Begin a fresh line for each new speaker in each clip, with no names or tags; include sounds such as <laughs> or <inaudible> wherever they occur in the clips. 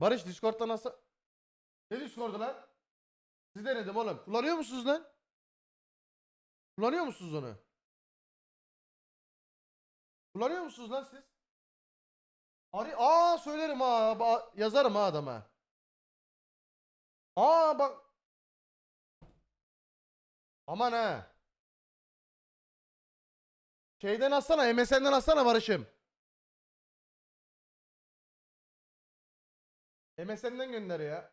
Barış Discord'dan nasıl? Ne Discord'u lan? Siz denedim oğlum. Kullanıyor musunuz lan? Kullanıyor musunuz onu? Kullanıyor musunuz lan siz? Ari aa söylerim ha. yazarım ha adama. Aa bak. Aman ha. Şeyden atsana, MSN'den atsana Barış'ım. MSN'den gönder ya.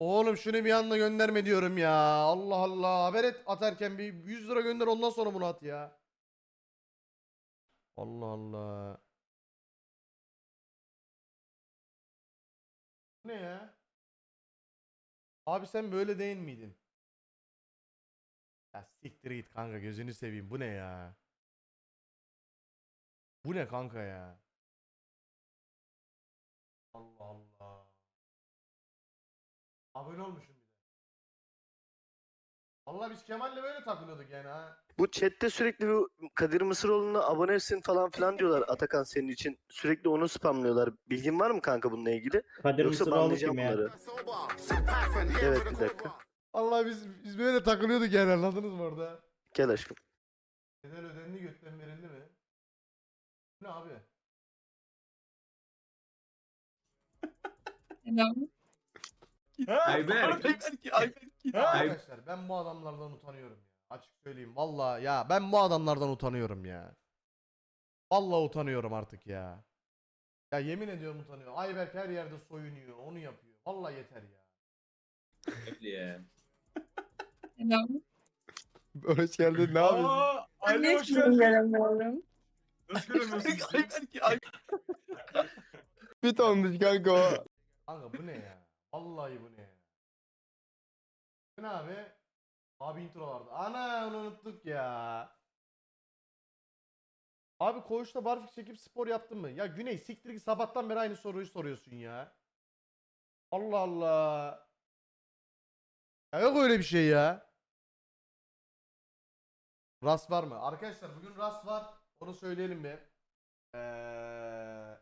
Oğlum şunu bir anda gönderme diyorum ya. Allah Allah. Haber et atarken bir 100 lira gönder ondan sonra bunu at ya. Allah Allah. Ne ya? Abi sen böyle değil miydin? Ya siktir git kanka gözünü seveyim. Bu ne ya? Bu ne kanka ya? Allah Allah. Abone olmuşum bir de. Vallahi biz Kemal'le böyle takılıyorduk yani ha.
Bu chatte sürekli bu Kadir Mısıroğlu'na abonesin falan filan diyorlar Atakan senin için. Sürekli onu spamlıyorlar. Bilgin var mı kanka bununla ilgili?
Kadir
Yoksa
Mısıroğlu
banlayacağım
kim ya?
bunları. Evet bir dakika.
Allah biz biz böyle takılıyorduk yani anladınız mı orada?
Gel aşkım.
Bedel ödendi götten verildi mi? Bu Ne abi?
Ayberk.
Arkadaşlar ben bu adamlardan utanıyorum ya. Açık söyleyeyim. Vallahi ya ben bu adamlardan utanıyorum ya. Vallahi utanıyorum artık ya. Ya yemin ediyorum utanıyorum. Ayberk her yerde soyunuyor, onu yapıyor. Vallahi yeter ya.
ya.
Hoş geldin ne yapıyorsun?
Aa, Ali
de
hoş
hiçbirini
geldin.
göremiyorum.
Nasıl göremiyorsun? <laughs>
Bir tonmuş kanka o.
Kanka bu ne ya? Vallahi bu ne ya? Bu ne abi? Abi intro vardı. Ana onu unuttuk ya. Abi koğuşta barfix çekip spor yaptın mı? Ya Güney siktir git sabahtan beri aynı soruyu soruyorsun ya. Allah Allah. Ya yok öyle bir şey ya. Rast var mı? Arkadaşlar bugün rast var. Onu söyleyelim bir. Ee,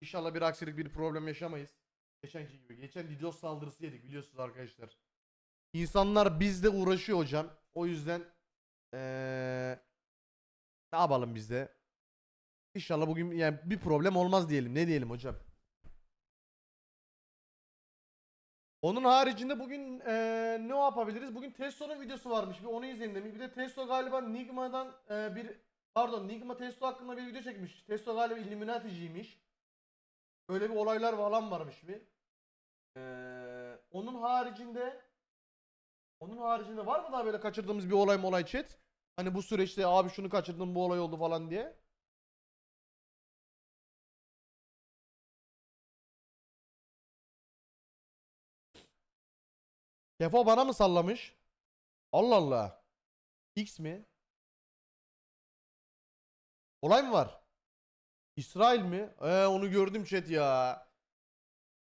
inşallah bir aksilik bir problem yaşamayız. Geçenki gibi. Geçen DDoS saldırısı yedik biliyorsunuz arkadaşlar. İnsanlar bizle uğraşıyor hocam. O yüzden ee, ne yapalım biz de? İnşallah bugün yani bir problem olmaz diyelim. Ne diyelim hocam? Onun haricinde bugün eee, ne yapabiliriz? Bugün Testo'nun videosu varmış. Bir onu izleyin demiş. Bir de Testo galiba Nigma'dan eee, bir pardon Nigma Testo hakkında bir video çekmiş. Testo galiba Illuminati'ciymiş. Böyle bir olaylar falan varmış bir. Eee, onun haricinde onun haricinde var mı daha böyle kaçırdığımız bir olay mı olay chat? Hani bu süreçte abi şunu kaçırdım bu olay oldu falan diye. Defo bana mı sallamış? Allah Allah. X mi? Olay mı var? İsrail mi? Ee, onu gördüm chat ya.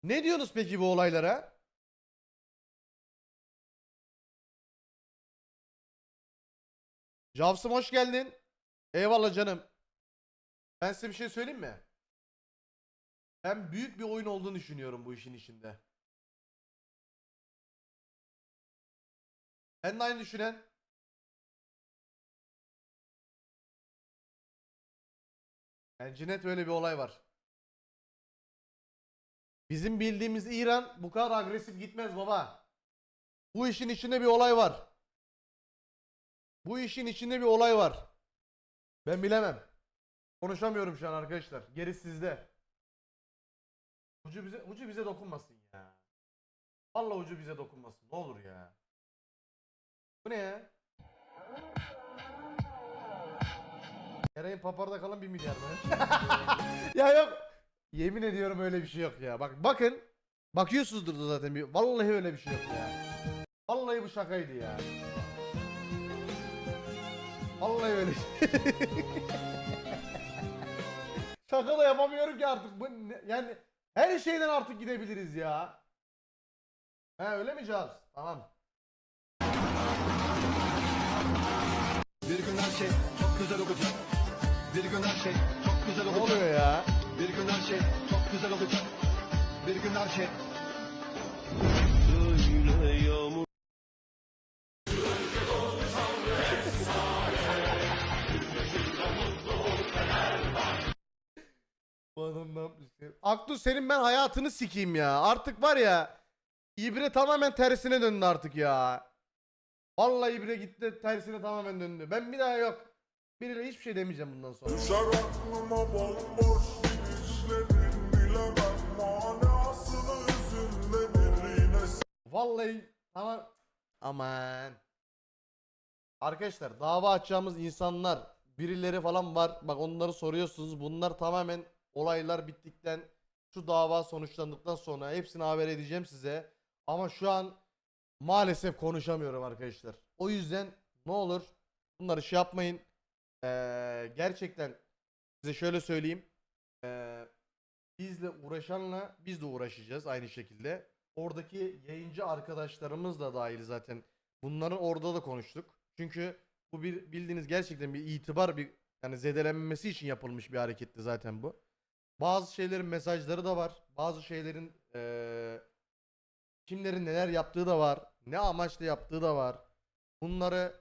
Ne diyorsunuz peki bu olaylara? Javsım hoş geldin. Eyvallah canım. Ben size bir şey söyleyeyim mi? Ben büyük bir oyun olduğunu düşünüyorum bu işin içinde. Ben de aynı düşünen. Bence net öyle bir olay var. Bizim bildiğimiz İran bu kadar agresif gitmez baba. Bu işin içinde bir olay var. Bu işin içinde bir olay var. Ben bilemem. Konuşamıyorum şu an arkadaşlar. Geri sizde. Ucu bize ucu bize dokunmasın ya. Vallahi ucu bize dokunmasın. Ne olur ya. Bu ne ya? Eray'ın paparda kalan 1 milyar mı? <laughs> ya yok. Yemin ediyorum öyle bir şey yok ya. Bak bakın. Bakıyorsunuzdur da zaten bir. Vallahi öyle bir şey yok ya. Vallahi bu şakaydı ya. Vallahi öyle. <laughs> Şaka da yapamıyorum ki artık. Bu ne- yani her şeyden artık gidebiliriz ya. He öyle mi Caz? Tamam.
Bir gün her şey çok güzel olacak. Bir gün her şey çok güzel
Ne
olacak.
oluyor ya?
Bir gün her şey çok güzel olacak Bir gün her şey
Bu adam ne yapmış? ya? Aktu senin ben hayatını sikeyim ya. Artık var ya İbre tamamen tersine döndü artık ya. Vallahi İbre gitti tersine tamamen döndü. Ben bir daha yok. Biriyle hiçbir şey demeyeceğim bundan sonra.
Düşer aklıma bomboş
Vallahi tamam. Aman. Arkadaşlar dava açacağımız insanlar birileri falan var. Bak onları soruyorsunuz. Bunlar tamamen olaylar bittikten şu dava sonuçlandıktan sonra hepsini haber edeceğim size. Ama şu an maalesef konuşamıyorum arkadaşlar. O yüzden ne olur bunları şey yapmayın. Ee, gerçekten size şöyle söyleyeyim. Ee, bizle uğraşanla biz de uğraşacağız aynı şekilde. Oradaki yayıncı arkadaşlarımız da dahil zaten. Bunların orada da konuştuk. Çünkü bu bir bildiğiniz gerçekten bir itibar bir yani zedelenmesi için yapılmış bir hareketti zaten bu. Bazı şeylerin mesajları da var. Bazı şeylerin eee, kimlerin neler yaptığı da var. Ne amaçla yaptığı da var. Bunları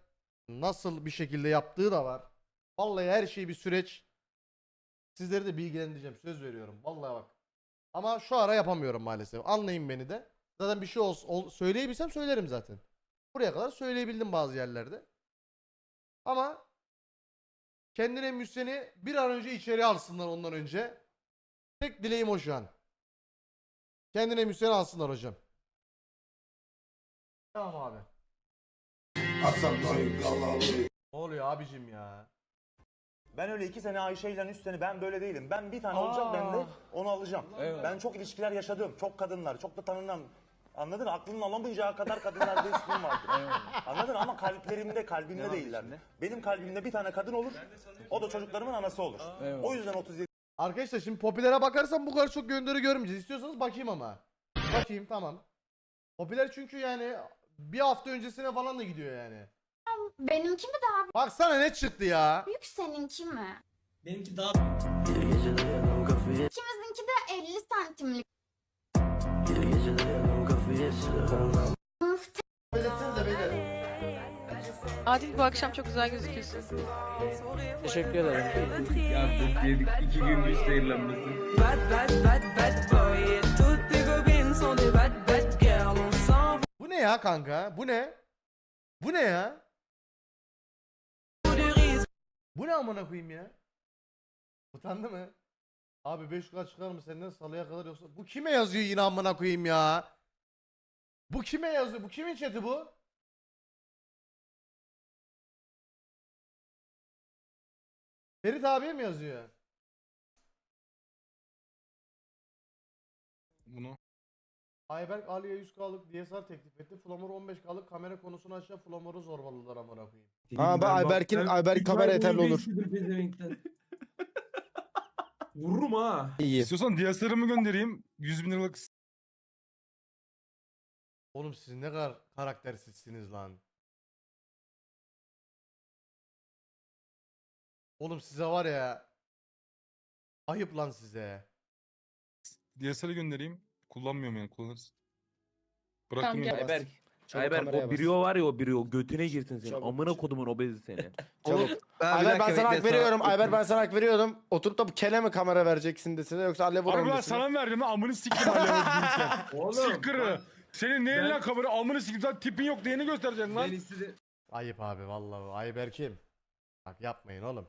nasıl bir şekilde yaptığı da var. Vallahi her şey bir süreç. Sizleri de bilgilendireceğim. Söz veriyorum. Vallahi bak. Ama şu ara yapamıyorum maalesef. Anlayın beni de. Zaten bir şey ol, ol- söyleyebilsem söylerim zaten. Buraya kadar söyleyebildim bazı yerlerde. Ama kendine müsteni bir an önce içeri alsınlar ondan önce. Tek dileğim o şu an. Kendine müsteni alsınlar hocam. Tamam abi. Ne oluyor abicim ya?
Ben öyle iki sene Ayşe ile üst sene ben böyle değilim. Ben bir tane olacak ben de onu alacağım. Ben çok ilişkiler yaşadım. Çok kadınlar, çok da tanınan. Anladın mı? Aklının alamayacağı kadar kadınlarda ismim vardır. <laughs> Anladın mı? Ama kalplerimde, kalbimde değiller. Benim kalbimde bir tane kadın olur. O da çocuklarımın anası olur. O yüzden 37
Arkadaşlar şimdi popülere bakarsam bu kadar çok gönderi görmeyeceğiz. İstiyorsanız bakayım ama. Bakayım tamam. Popüler çünkü yani bir hafta öncesine falan da gidiyor yani.
Benimki mi daha
Baksana ne çıktı ya.
büyük seninki mi?
Benimki daha
İkimizinki de 50 santimlik.
Belirtsenize beyler.
Adil bu akşam çok güzel gözüküyorsun.
Teşekkür ederim.
ya bu yedik iki gün bir seyirlenmesi.
Bu ne ya kanka? Bu ne? Bu ne ya? Bu ne amına koyayım ya? Utandı mı? Abi 5 yukarı çıkar mı senden salıya kadar yoksa? Bu kime yazıyor yine amına koyayım ya? Bu kime yazıyor? Bu kimin chat'i bu? Ferit abiye mi yazıyor?
Bunu.
Ayberk Ali'ye 100K'lık DSLR teklif etti. Flamur 15K'lık kamera konusunu açan Flamur'u zorbaladılar amına koyayım.
Ha ben Ayberk'in Ayberk kamera yeterli olur. <laughs>
Vururum ha.
İyi.
İstiyorsan DSLR'ımı göndereyim. 100 bin liralık
Oğlum siz ne kadar karaktersizsiniz lan. Oğlum size var ya ayıp lan size.
DSLR göndereyim. Kullanmıyorum yani kullanırız.
Tamam,
Bırakın
gel.
ya.
Ayberk.
Çabuk
Ayberk
kameraya
o
bas.
var ya o biriyo götüne girsin senin.
Çabuk.
Amına kodumun obezi seni. <laughs>
Çabuk. Ayber ben sana hak veriyorum. Ayber ben sana hak veriyordum. Oturup da bu kele mi kamera vereceksin desene yoksa alev vurar
Abi ben sana mı verdim lan amını siktim halledin <laughs>
Oğlum.
Sıkkırı. Senin neyin
Ben-
lan kamera amını siktim sen tipin yok diyeni göstereceksin lan.
Ben istedim.
Ayıp abi vallahi Ayberk'im. Bak yapmayın oğlum.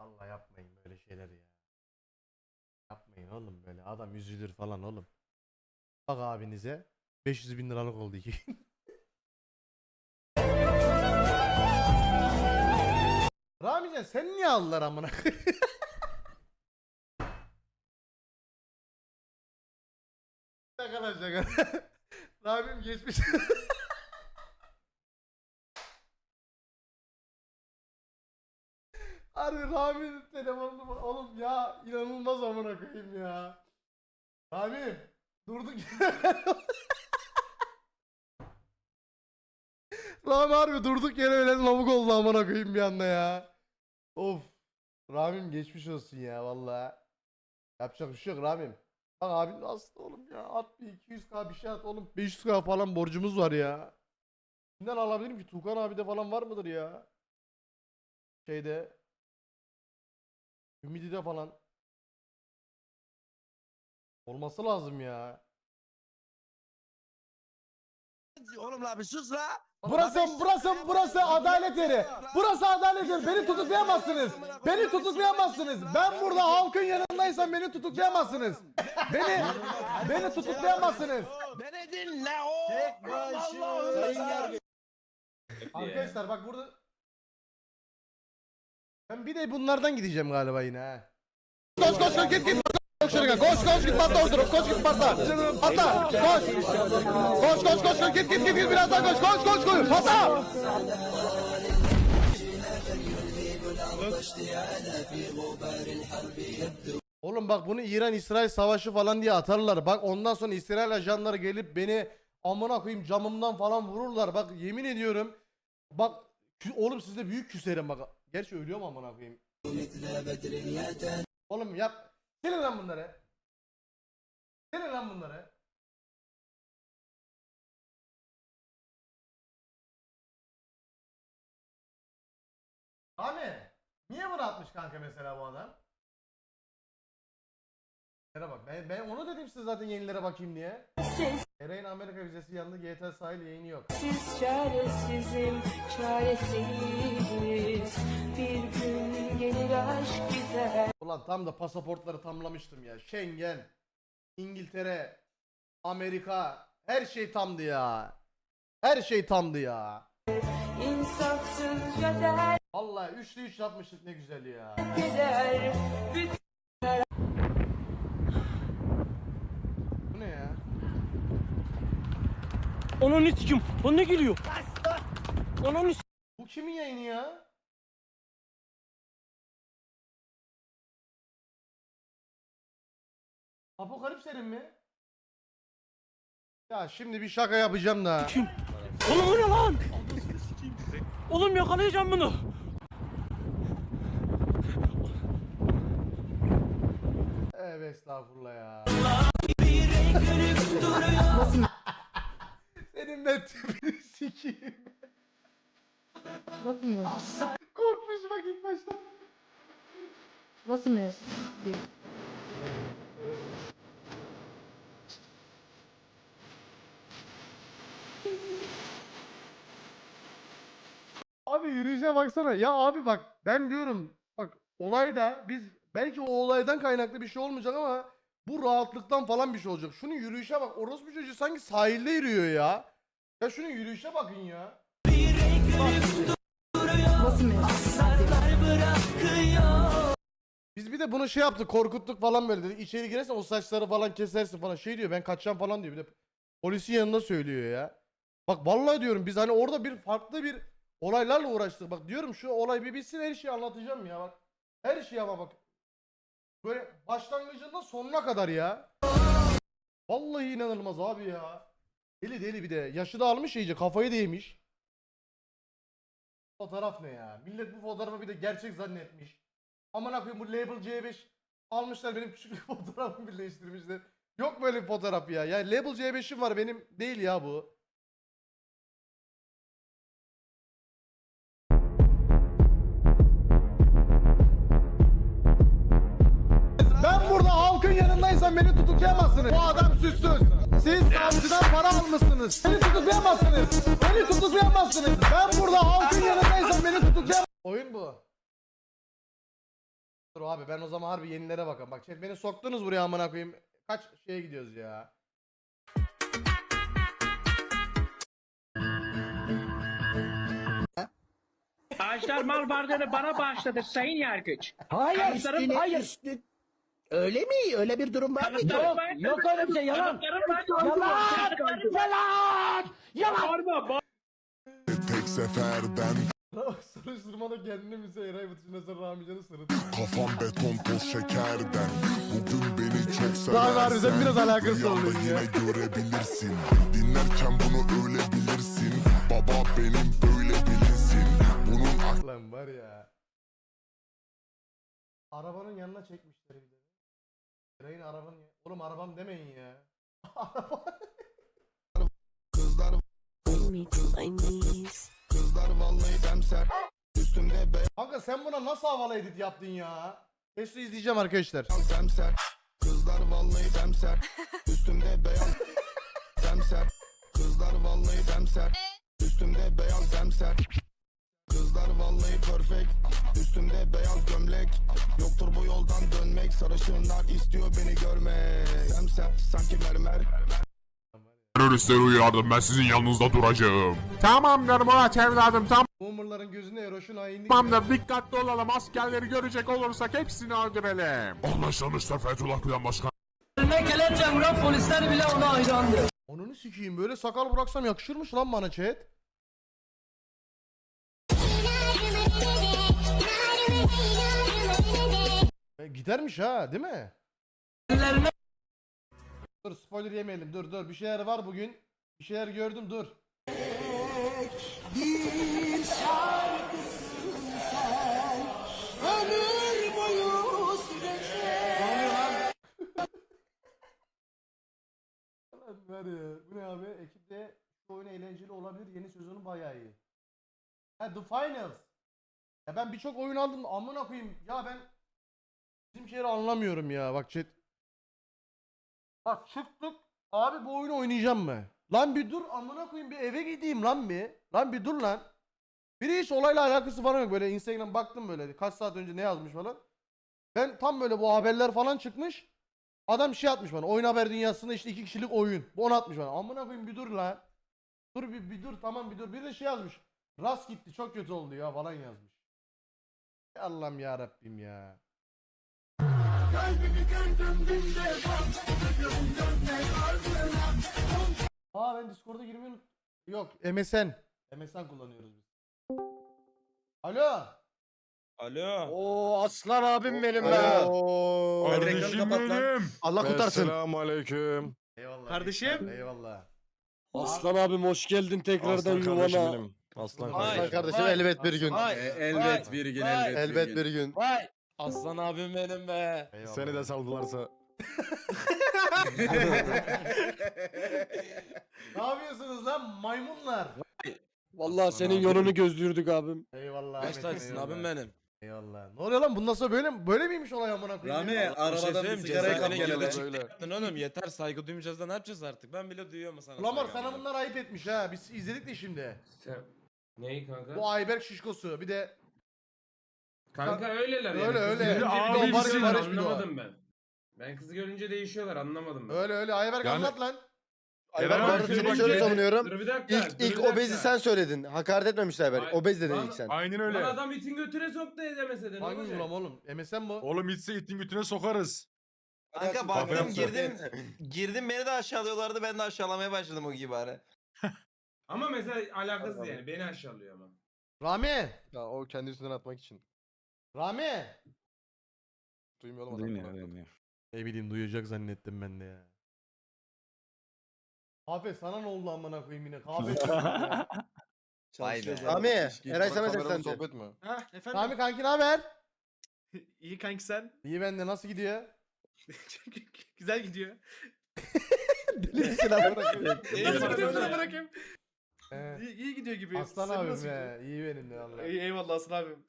Vallahi yapmayın böyle şeyleri ya. Yapmayın oğlum böyle adam üzülür falan oğlum. Bak abinize 500 bin liralık oldu iki gün. <laughs> Ramican sen niye aldılar amına? <laughs> Şaka lan şaka. <laughs> Ramim geçmiş. Harbi Rami'nin telefonunu oğlum ya inanılmaz amına koyayım ya. Rami durduk Rami harbi durduk yere öyle lavuk oldu amına koyayım bir anda ya. Of. Ramim geçmiş olsun ya vallahi. Yapacak bir şey yok Ramim. Bak abi hasta oğlum ya. At bir 200k bir şey at oğlum. 500k falan borcumuz var ya. Kimden alabilirim ki? Tukan abi de falan var mıdır ya? Şeyde. Ümidi'de falan. Olması lazım ya.
Oğlum la bir sus la.
Burası burası burası adalet yeri. Burası adalet yeri. Beni tutuklayamazsınız. Beni tutuklayamazsınız. Ben burada halkın yanındaysam beni tutuklayamazsınız. Beni beni tutuklayamazsınız.
Beni dinle o.
Arkadaşlar bak burada ben bir de bunlardan gideceğim galiba yine ha. Koş koş koş git git. Koş şuraya koş koş git patla ordurup koş git patla. Patla koş. Koş koş koş git git git biraz daha koş koş koş koş patla. Oğlum bak bunu İran-İsrail savaşı falan diye atarlar. Bak ondan sonra İsrail ajanları gelip beni amına koyayım camımdan falan vururlar. Bak yemin ediyorum. Bak oğlum sizde büyük küserim bak. Gerçi ölüyorum amına koyayım. Oğlum yap. Silin lan bunları. Silin lan bunları. Abi niye bunu atmış kanka mesela bu adam? Bak ben, ben onu dedim size zaten yenilere bakayım diye. Ereğin Amerika vizesi yanında GTA sahil yayını yok.
Siz çaresizim, çaresiz. Bir gün gelir aşk gider.
Ulan tam da pasaportları tamlamıştım ya. Schengen, İngiltere, Amerika her şey tamdı ya. Her şey tamdı ya.
İnsafsızca der
Vallahi üçlü üç yapmıştık ne güzel ya.
gider.
Bu ne ya?
Onun sikim. O ne geliyor? Onun
Bu kimin yayını ya? Apokalipserin mi? Ya şimdi bir şaka yapacağım da.
Oğlum o ne lan? Oğlum yakalayacağım bunu.
Evet estağfurullah ya. Senin ben tipini <laughs> sikeyim.
Nasıl mı?
Korkmuş bak ilk başta.
Nasıl mı?
Abi yürüyüşe baksana. Ya abi bak ben diyorum bak olayda biz belki o olaydan kaynaklı bir şey olmayacak ama bu rahatlıktan falan bir şey olacak. Şunun yürüyüşe bak. Orospu çocuğu sanki sahilde yürüyor ya. Ya şunun yürüyüşe bakın ya. Biz bir de bunu şey yaptık korkuttuk falan böyle dedik. İçeri girersen o saçları falan kesersin falan. Şey diyor ben kaçacağım falan diyor. Bir de polisin yanında söylüyor ya. Bak vallahi diyorum biz hani orada bir farklı bir olaylarla uğraştık. Bak diyorum şu olay bir bitsin her şeyi anlatacağım ya bak. Her şeyi ama bak. Böyle başlangıcından sonuna kadar ya. Vallahi inanılmaz abi ya. Deli deli bir de. Yaşı da almış iyice kafayı da yemiş. Fotoğraf ne ya? Millet bu fotoğrafı bir de gerçek zannetmiş. Aman koyayım bu Label C5 almışlar benim küçük <laughs> fotoğrafımı birleştirmişler. Yok böyle bir fotoğraf ya. Ya Label C5'im var benim değil ya bu. Yanındaysam beni tutuklayamazsınız. Bu adam süssüz. Siz savcıdan para almışsınız. Beni tutuklayamazsınız. Beni tutuklayamazsınız. Ben burada halkın yanındaysam beni tutuklayamazsınız. Oyun bu. Dur abi ben o zaman harbi yenilere bakalım. Bak şey, beni soktunuz buraya amına koyayım. Kaç şeye gidiyoruz ya.
Ağaçlar mal varlığını bana bağışladı sayın yargıç.
Hayır.
Kanıtlarım
üstüne-
hayır.
Öyle mi? Öyle bir durum var mı?
Yok, yok öyle bir şey yalan.
Yalan! Yalan!
Yalan.
Tek seferden
Soruşturmada kendini bize Eray Batıcı'ndan sonra Ramican'ı sırıt.
kafam beton toz şekerden Bugün beni çok
Daha var,
seversen
bizim biraz alakası
rüyanda
oluyor ya.
yine görebilirsin Dinlerken bunu öyle bilirsin Baba benim böyle bilinsin Bunun
Lan var ya. Arabanın yanına çekmişler arabanın ya- Oğlum arabam demeyin ya.
Kızlar Kızlar vallahi demser Üstümde
Kanka sen buna nasıl havalı edit yaptın ya? Testo izleyeceğim arkadaşlar.
demser Kızlar vallahi demser <laughs> Üstümde beyaz demser Kızlar vallahi demser Üstümde beyaz demser Kızlar vallahi perfect Üstümde beyaz gömlek Yoktur bu yoldan dönmek Sarışınlar istiyor beni görmek Semser sanki mermer
Teröristleri uyardım ben sizin yanınızda duracağım. Tamamdır Murat evladım
Boomerların gözüne eroşun hainlik.
tamamdır dikkatli olalım askerleri görecek olursak hepsini öldürelim. Anlaşılmıştır Fethullah Gülen Başkan.
polisler bile ona hayrandı.
Onunu sikeyim böyle sakal bıraksam yakışırmış lan bana chat. Gidermiş ha değil mi? Dur spoiler yemeyelim dur dur bir şeyler var bugün. Bir şeyler gördüm dur. Lan Var ya bu ne abi ekipte şu oyun eğlenceli olabilir yeni sezonu bayağı iyi. Ha The Finals. Ya ben birçok oyun aldım amına koyayım ya ben bizim şeyleri anlamıyorum ya bak chat. Bak çıktık abi bu oyunu oynayacağım mı? Lan bir dur amına koyayım bir eve gideyim lan bir. Lan bir dur lan. Biri hiç olayla alakası falan yok böyle Instagram baktım böyle kaç saat önce ne yazmış falan. Ben tam böyle bu haberler falan çıkmış. Adam şey atmış bana. Oyun haber dünyasında işte iki kişilik oyun. Bu onu atmış bana. Amına koyayım bir dur la. Dur bir, bir dur tamam bir dur. Bir de şey yazmış. Rast gitti çok kötü oldu ya falan yazmış. Ya Allah'ım ya Rabbim ya. Aa ben Discord'a girmeyi unut- Yok MSN. MSN kullanıyoruz biz. Alo.
Alo.
Oo aslan abim benim be.
Kardeşim benim.
Allah kurtarsın.
Selamun aleyküm.
Eyvallah.
Kardeşim.
Eyvallah.
Aslan abim hoş geldin tekrardan
Aslan kardeşim
yuvana.
benim. Aslan
Vay.
Aslan
kardeşim.
kardeşim elbet bir gün.
elbet
bir gün
Elbet bir gün.
Vay.
Aslan abim benim be.
Eyvallah.
Seni de saldılarsa. <laughs>
Ne yapıyorsunuz lan maymunlar?
Vallahi senin yolunu gözlüyorduk abim.
Eyvallah.
Tacısın
eyvallah.
abim benim.
Eyvallah. Ne oluyor lan? Bundan sonra böyle? Böyle miymiş olay amına koyayım? ya?
arabadan bir sigarayı kap
gene de.
Yaptın oğlum yeter saygı duymayacağız da ne yapacağız artık? Ben bile duyuyorum sana.
Ulan var sana bunlar ayıp etmiş ha. Biz izledik de şimdi.
Neyi kanka?
Bu Ayberk şişkosu. Bir de
Kanka öyleler yani.
Öyle,
Kızı
öyle.
görünce
Abi
bir
şey
barış bir
anlamadım ben. Ben kızı görünce değişiyorlar anlamadım ben.
öyle öyle Ayberk
Yani-
anlat lan.
Ayber
Eren
bu
abi,
arada
bir
seni
bak-
şöyle
bir-
savunuyorum.
Dur bir dakika.
İlk,
dur bir
ilk
dakika.
obezi sen söyledin. Hakaret etmemişti Ayber.
Ay-
Obez dedin
Lan-
ilk sen.
Aynen
Lan
öyle.
adam itin götüne soktu edemese de ne
Hangi
olacak?
oğlum? MSN bu.
Oğlum itse itin götüne sokarız.
Kanka baktım girdim. Girdim beni de aşağılıyorlardı ben de aşağılamaya başladım o gibi bari.
Ama mesela alakasız yani beni aşağılıyor ama.
Rami.
Ya o kendi üstünden atmak için.
Rami.
Duymuyor oğlum adam.
Ne bileyim duyacak zannettim ben de ya. Kahve sana ne oldu amına koyayım yine? Kahve. <laughs>
Vay be. Rami, Eray sana seslendi.
sohbet mi?
Ha efendim?
Rami kanki ne haber? <laughs>
İyi kanki sen.
İyi bende nasıl gidiyor? <laughs>
Güzel gidiyor.
Deli misin amına koyayım?
Nasıl gidiyor sana bırakayım? İyi, iyi gidiyor gibi.
Aslan
Senin
abim
nasıl gidiyor?
ya. İyi benim de valla.
İyi, eyvallah Aslan abim.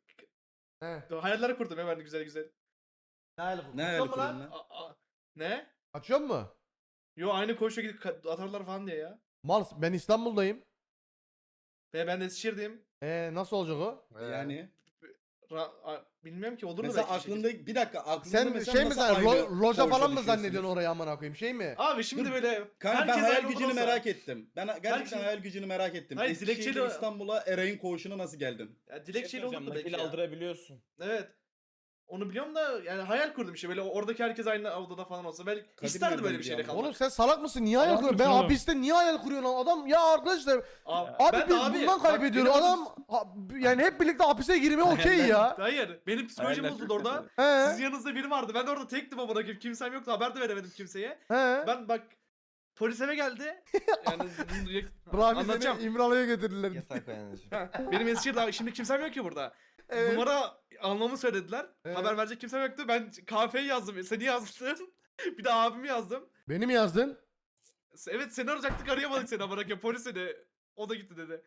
He.
Hayaller kurdum ya ben de güzel güzel.
Ne hayal kurdun? Kaçıyor mu lan?
A- a- ne?
Kaçıyor mu?
Yo aynı koşuya gidip ka- atarlar falan diye ya.
Mal ben İstanbul'dayım.
Ve ben de Eskişehir'deyim.
Ee nasıl olacak o?
Yani.
Ra- a- bilmiyorum ki olur mu
Mesela
belki bir şekilde.
aklında bir dakika aklında
Sen
mesela
şey mi
nasıl
ro- loja falan mı
düşüyorsunuz?
zannediyorsun orayı amına koyayım şey mi?
Abi şimdi
Dur.
böyle
Kanka ben
herkes
hayal gücünü
olsa-
merak ettim. Ben gerçekten
Herkes-
hayal gücünü merak ettim.
Hayır,
Eskişehir'den
dilekçeli-
İstanbul'a Eray'ın koğuşuna nasıl geldin?
Ya dilekçeli olur da belki ya.
aldırabiliyorsun.
Evet. Onu biliyorum da yani hayal kurdum işte böyle oradaki herkes aynı odada falan olsa. Belki
Kadir
isterdim böyle bir
ama?
kalmak.
Oğlum sen salak mısın? Niye hayal kuruyorsun? Ben
mısın oğlum?
hapiste niye hayal kuruyorsun lan? Adam ya arkadaşlar
Abi,
abi
ben de
biz
abi,
bundan
bak
kaybediyoruz.
benim-
Adam ha- yani hep birlikte hapise girme okey ya.
Hayır benim psikolojim bozuldu orada.
He.
Sizin yanınızda biri vardı. Ben de orada tektim ama bırakayım. Kimsem yoktu. Haber de veremedim kimseye.
He.
Ben bak polis eve geldi. Yani <laughs> bunu
Rami
anlatacağım.
seni İmralı'ya getirdiler.
Yatak yani. <laughs>
Benim Eskişehir'de şimdi kimsem yok ki burada.
Evet.
numara almamı söylediler.
Evet.
Haber verecek kimse yoktu. Ben kafeyi yazdım. Seni yazdım. bir de abimi yazdım.
Beni mi yazdın?
Evet seni arayacaktık arayamadık seni amına koyayım. Polis dedi. O da gitti dedi.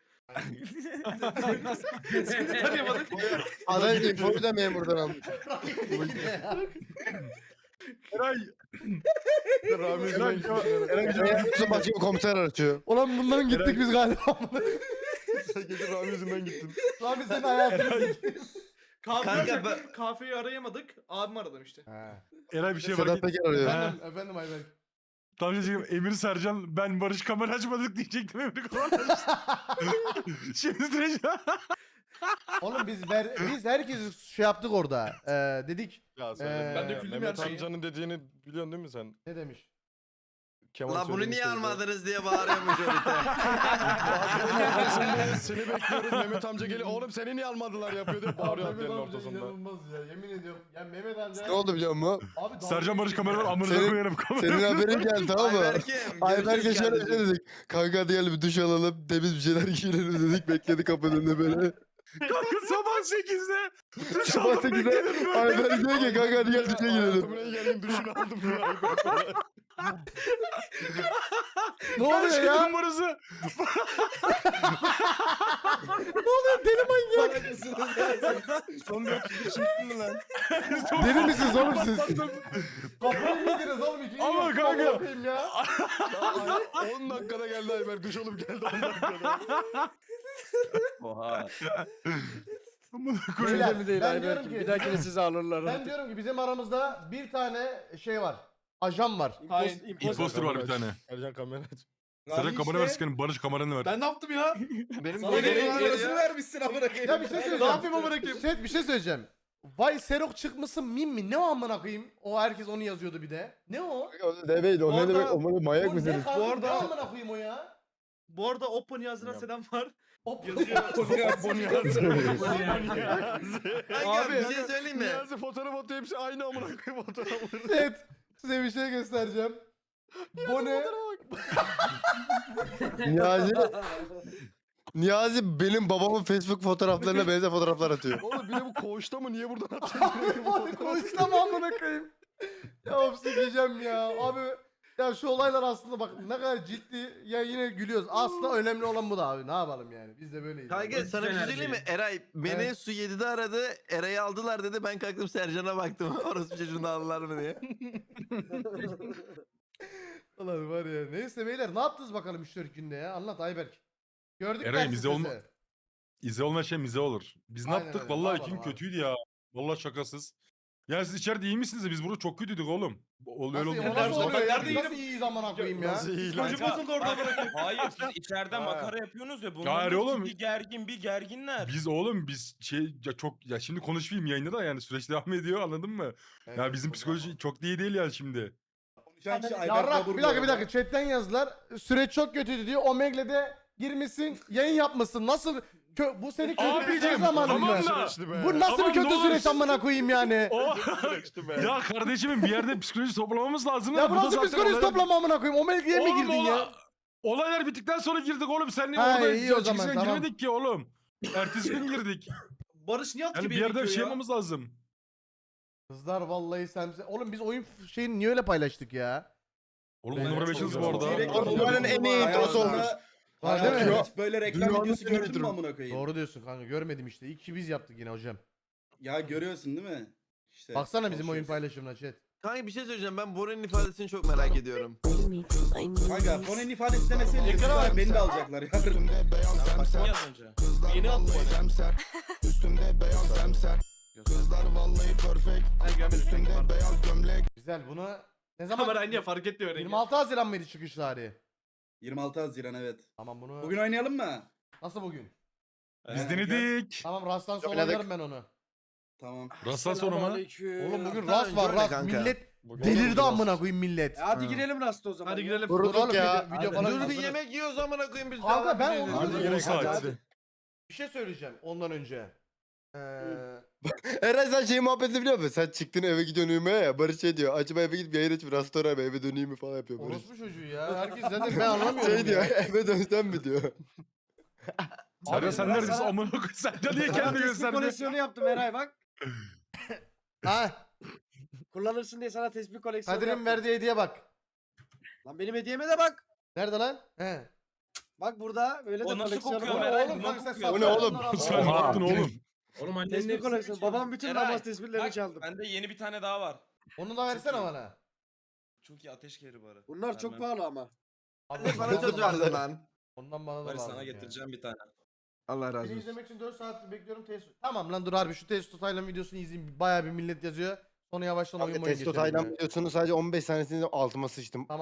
seni de tanıyamadık.
Aday infoyu da memurdan almış.
Eray. Rami yüzünden gitti.
Eray bizim başka bir komiser açıyor.
Ulan bundan gittik biz galiba.
Gece Rami yüzünden gittin.
Abi senin hayatını
Kanka
arayacaktık, Kafeyi arayamadık. Abimi aradım işte.
Eray bir şey var.
Sedat Peker arıyor.
Efendim, efendim Ayberk.
Tam şey diyeceğim, Emir Sercan ben Barış kamera açmadık diyecektim Emir kamera açtı. <laughs> Şimdi direkt
Oğlum biz ver, biz herkesi şey yaptık orada. Ee, dedik
Ya
Ee,
Ben döküldüm
Mehmet
her şeyi.
amcanın dediğini biliyorsun değil mi sen?
ne demiş?
Kemal
Lan bunu niye
söylemişti.
almadınız diye bağırıyormuş orada.
seni, seni bekliyoruz Mehmet amca geliyor. Oğlum seni niye almadılar yapıyor diye bağırıyor
Mehmet
adliyenin
amca
ortasında.
inanılmaz ya yemin ediyorum. Ya Mehmet amca.
Ne oldu biliyor musun?
Abi dalga
Sercan Barış
ya.
amınıza
Senin-
koyarım kamera.
Senin haberin geldi tamam mı? Bir şey
kardeşim.
dedik. Kanka hadi gel bir duş alalım. Temiz bir şeyler giyinelim dedik. Bekledi kapının önünde böyle.
Kanka sabah 8'de.
Sabah 8'de Ayberk diyor ki kanka hadi gel duşa girelim.
Buraya geldim duşunu aldım ya. <laughs> <laughs>
Ne oluyor ya?
numarası.
Deli manyak.
Son 400'de çıktın mı lan?
Deli misiniz oğlum siz? Kafayı yediniz oğlum? İkinci
Ama
yapıp
kanka.
ya.
10 dakikada geldi Ayber duş alıp geldi 10 dakikada.
Oha.
Beyler, ben diyorum ki,
Bir dahakine sizi alırlar.
ben diyorum ki bizim aramızda bir tane şey var. Ajan var.
Hayır.
Imposter var bir tane.
Ercan kamera aç.
Sercan kamera ver sikerim Barış kameranı ver.
Ben ne yaptım ya? <laughs>
Benim
Sana
böyle-
gelin numarasını vermişsin amına koyayım.
Ya bir şey
Ne
söyleyeceğim.
yapayım amına koyayım?
Chat bir şey söyleyeceğim. Vay Serok çıkmışsın mim mi? Ne o amına koyayım? O herkes onu yazıyordu bir de. Ne o?
Demeyin o ne demek? O ne manyak
O ne
mısınız?
Bu arada-
Ne amına koyayım o ya?
Bu arada Oppo Niyazi'den selam var.
O
Yazıyor.
Abi <laughs> bir şey söyleyeyim mi?
Niyazi fotoğraf atıyor hepsi aynı amına koyayım fotoğrafları.
Chat size bir şey göstereceğim. Bu ne? <laughs>
Niyazi Niyazi benim babamın Facebook fotoğraflarına benzer fotoğraflar atıyor.
Oğlum bir de bu koğuşta mı niye buradan <laughs> atıyor?
Abi konuşsam amına koyayım. Ya of sikeceğim ya. Abi ya şu olaylar aslında bak ne kadar ciddi ya yine gülüyoruz. Aslında önemli olan bu da abi. Ne yapalım yani? Biz de böyleyiz.
Kanka sana bir şey söyleyeyim mi? Eray beni
Evet.
su 7'de aradı. Eray'ı aldılar dedi. Ben kalktım Sercan'a baktım. <laughs> Orası çocuğunu aldılar mı diye. <laughs>
Ulan var ya. Neyse beyler ne yaptınız bakalım 3-4 günde ya? Anlat Ayberk. Gördük
Eray,
dersi
bize olma- İze olmayan şey mize olur. Biz ne
Aynen
yaptık?
öyle,
Vallahi
yapalım abi?
kötüydü ya. Vallahi şakasız. Ya siz içeride iyi misiniz? Biz burada çok kötüydük oğlum. Ol, öyle
Nasıl, nasıl oluyor ya?
nerede
nasıl iyiyiz amına koyayım ya?
Nasıl iyi lan?
Psikolojim bozuldu orada koyayım.
Hayır siz <laughs> içeriden
Ha.
makara yapıyorsunuz ya. Bunların
oğlum.
Bir gergin bir gerginler.
Biz oğlum biz şey ya çok ya şimdi konuşmayayım yayında da yani süreç devam ediyor anladın mı? Ya bizim psikoloji çok iyi değil ya şimdi.
Konuşan kişi Ayberk
Yarrak
Babur
bir
bu
dakika bir
arada.
dakika chatten yazdılar. Süreç çok kötüydü diyor. Omegle'de girmişsin yayın yapmışsın. Nasıl kö- bu seni kötü bir
Abicim,
şey zamanın
tamam
mı?
da-
Bu nasıl
Aman
bir kötü
olur.
süreç amına koyayım yani?
O ya kardeşimin bir yerde psikoloji toplamamız lazım.
ya bu
Burada
nasıl
zaten
psikoloji
olaylar-
toplama amına koyayım? Omegle'ye mi
Oğlum
girdin
ola-
ya?
Olaylar bittikten sonra girdik oğlum sen niye
Ha,
orada
iyi o zaman, tamam.
girmedik ki oğlum. Ertesi gün girdik.
Barış niye at
Yani
gibi
bir yerde bir şey
ya?
yapmamız lazım.
Kızlar vallahi sen Oğlum biz oyun f- şeyini niye öyle paylaştık ya?
Oğlum
Ben-
numara beşiniz bu arada.
Direkt
Oğlum, dünyanın en iyi introsu olmuş.
Var değil mi?
Hiç böyle reklam
Dünyanın
videosu
en iyi
gördün mü
intro.
amına koyayım?
Doğru diyorsun kanka görmedim işte. İyi ki biz yaptık yine hocam.
Ya görüyorsun değil mi? İşte
Baksana bizim oyun
konuşuyoruz.
paylaşımına chat.
Kanka bir şey söyleyeceğim. Ben Bora'nın ifadesini çok merak ediyorum.
Kanka Ponen ifadesi demeseydi
Ekrana bak.
beni de alacaklar ya.
Zemser
yaz önce.
Kızlar
Yeni attım
vallahi zemser Üstümde beyaz zemser Kızlar vallahi perfect
Ben görmedim.
Üstümde beyaz gömlek
Güzel bunu ne zaman?
Kamera niye fark etmiyor rengi.
26 Haziran mıydı çıkış tarihi?
26 Haziran evet.
Tamam bunu
Bugün oynayalım mı?
nasıl bugün?
Biz
Evet.
denedik.
Tamam Rast'tan sonra
Oynadık.
oynarım ben onu.
Tamam.
Rastan sonra mı?
Oğlum bugün Rast var Rast. Millet
Bugün
delirdi amına koyayım millet.
Hadi
girelim Rasta o zaman. Hadi girelim.
Dur oğlum
ya.
video, video falan
Dur bir
hazırız.
yemek yiyoruz amına koyayım biz.
Kanka ben onu-
Hadi
hadi.
Bir şey söyleyeceğim ondan önce. Ee, <laughs>
Eray sen şey muhabbeti biliyor musun? Sen çıktın eve gidiyorsun uyumaya ya. Barış şey diyor. Acaba eve gidip yayın açıp restoran mı eve döneyim mi falan yapıyor Barış.
orospu çocuğu ya. Herkes zaten ben anlamıyorum
Şey diyor
ya.
eve dönsem mi diyor. <laughs>
Sercan sen
ben
neredesin?
sana-
Amına koyayım. Sercan niye kendini
tespih
gösterdi?
koleksiyonu yaptım Eray bak.
Ha, <laughs>
Kullanırsın diye sana tespih koleksiyonu
Kadir'in
yaptım.
verdiği hediye bak.
Lan benim hediyeme de bak.
Nerede lan? He.
Bak burada böyle de
O nasıl
koleksiyonu
kokuyor
var.
Meral?
Oğlum
nasıl
sen?
O ne oğlum?
Sen ne yaptın oğlum?
Oğlum
Tespih koleksiyonu. Babam bütün
Eray,
namaz tespihlerini
Bak
çaldı.
bende yeni bir tane daha var.
Onu da versene
iyi.
bana.
Çok iyi ateş keri barı.
Bunlar çok
Vermem.
pahalı ama.
Abi,
Bana söz verdin lan.
Ondan bana da lazım
sana
ya.
getireceğim bir tane.
Allah razı
Seni
olsun.
izlemek için 4 saat bekliyorum Testo. Tamam lan dur harbi şu Testo Taylan videosunu izleyeyim. Bayağı bir millet yazıyor. Sonra yavaştan oyun
Kanka
oyun
Testo
geçelim
Taylan
ya.
videosunun sadece 15 tanesini altıma sıçtım.
Tamam.